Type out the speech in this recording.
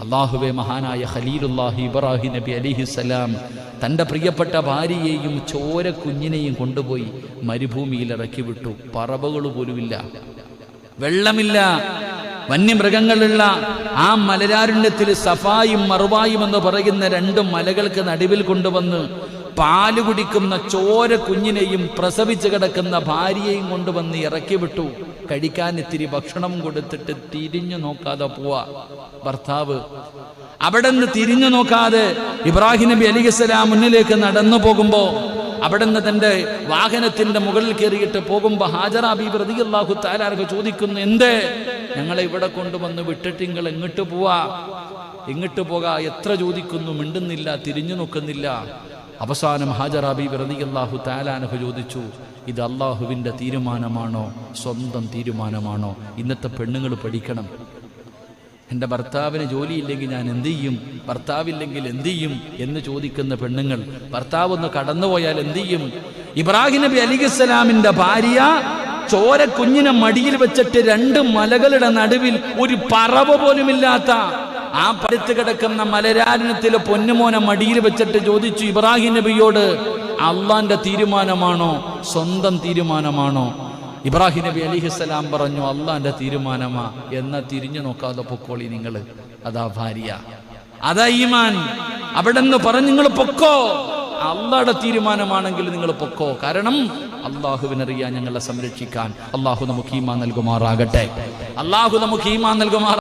അള്ളാഹുവെ മഹാനായ ഖലീലുല്ലാഹി ഇബ്രാഹിം നബി അലിഹിസലാം തന്റെ പ്രിയപ്പെട്ട ഭാര്യയെയും ചോര കുഞ്ഞിനെയും കൊണ്ടുപോയി മരുഭൂമിയിൽ ഇറക്കി വിട്ടു. പറവകൾ പോലുമില്ല. വെള്ളമില്ല. വന്യമൃഗങ്ങളുള്ള ആ മലരാരുണ്യത്തിൽ സഫായും മറുവായും എന്ന് പറയുന്ന രണ്ട് മലകൾക്ക് നടുവിൽ കൊണ്ടുവന്ന് പാൽ കുടിക്കുന്ന ചോര കുഞ്ഞിനെയും പ്രസവിച്ച് കിടക്കുന്ന ഭാര്യയെയും കൊണ്ടുവന്ന് ഇറക്കി വിട്ടു. കഴിക്കാൻ ഇത്തിരി ഭക്ഷണം കൊടുത്തിട്ട് തിരിഞ്ഞു നോക്കാതെ പോവാ. ഭർത്താവ് അവിടെ നിന്ന് തിരിഞ്ഞു നോക്കാതെ ഇബ്രാഹിം നബി അലിഖലാം മുന്നിലേക്ക് നടന്നു പോകുമ്പോ അവിടെ നിന്ന് തന്റെ വാഹനത്തിന്റെ മുകളിൽ കയറിയിട്ട് പോകുമ്പോ ഹാജറ പ്രതി റളിയല്ലാഹു താലാർക്ക് ചോദിക്കുന്നു എന്തേ? ഞങ്ങളെ ഇവിടെ കൊണ്ടുവന്ന് വിട്ടിട്ട് നിങ്ങൾ എങ്ങോട്ട് പോവാ? എങ്ങോട്ട് പോകാ? എത്ര ചോദിക്കുന്നു? മിണ്ടുന്നില്ല തിരിഞ്ഞു നോക്കുന്നില്ല. അവസാനം ഹാജറാബി ബീബ് അള്ളാഹു താലാനഹ് ചോദിച്ചു ഇത് അള്ളാഹുവിന്റെ തീരുമാനമാണോ? സ്വന്തം തീരുമാനമാണോ? ഇന്നത്തെ പെണ്ണുങ്ങൾ പഠിക്കണം. എന്റെ ഭർത്താവിന് ജോലിയില്ലെങ്കിൽ ഞാൻ എന്ത് ചെയ്യും? ഭർത്താവില്ലെങ്കിൽ എന്ത് ചെയ്യും? എന്ന് ചോദിക്കുന്ന പെണ്ണുങ്ങൾ ഭർത്താവ് ഒന്ന് കടന്നുപോയാൽ എന്ത് ചെയ്യും? ഇബ്രാഹിം നബി അലിഖിസ്സലാമിന്റെ ഭാര്യ ചോര കുഞ്ഞിനെ മടിയിൽ വെച്ചിട്ട് രണ്ട് മലകളുടെ നടുവിൽ ഒരു പറവ പോലുമില്ലാത്ത ആ പടുത്ത് കിടക്കുന്ന മലരാരണത്തിലെ പൊന്നുമോനെ മടിയിൽ വെച്ചിട്ട് ചോദിച്ചു ഇബ്രാഹിം നബിയോട് അള്ളാന്റെ തീരുമാനമാണോ? സ്വന്തം തീരുമാനമാണോ? ഇബ്രാഹിം നബി അലിഹിസ്സലാം പറഞ്ഞു അള്ളാന്റെ തീരുമാനമാ. എന്ന തിരിഞ്ഞു നോക്കാതെ പൊക്കോളി നിങ്ങൾ അതാ ഭാര്യ. അതാ ഈമാൻ. അവിടെ നിന്ന് പറഞ്ഞു നിങ്ങൾ പൊക്കോ. അള്ളാടെ തീരുമാനമാണെങ്കിൽ നിങ്ങൾ പൊക്കോ. കാരണം അള്ളാഹുവിനറിയാൻ ഞങ്ങളെ സംരക്ഷിക്കാൻ. അള്ളാഹു നമുക്ക് ഈമാൻ നൽകുമാറാകട്ടെ. അള്ളാഹു നമുക്ക് ഈമാൻ നൽകുമാറാ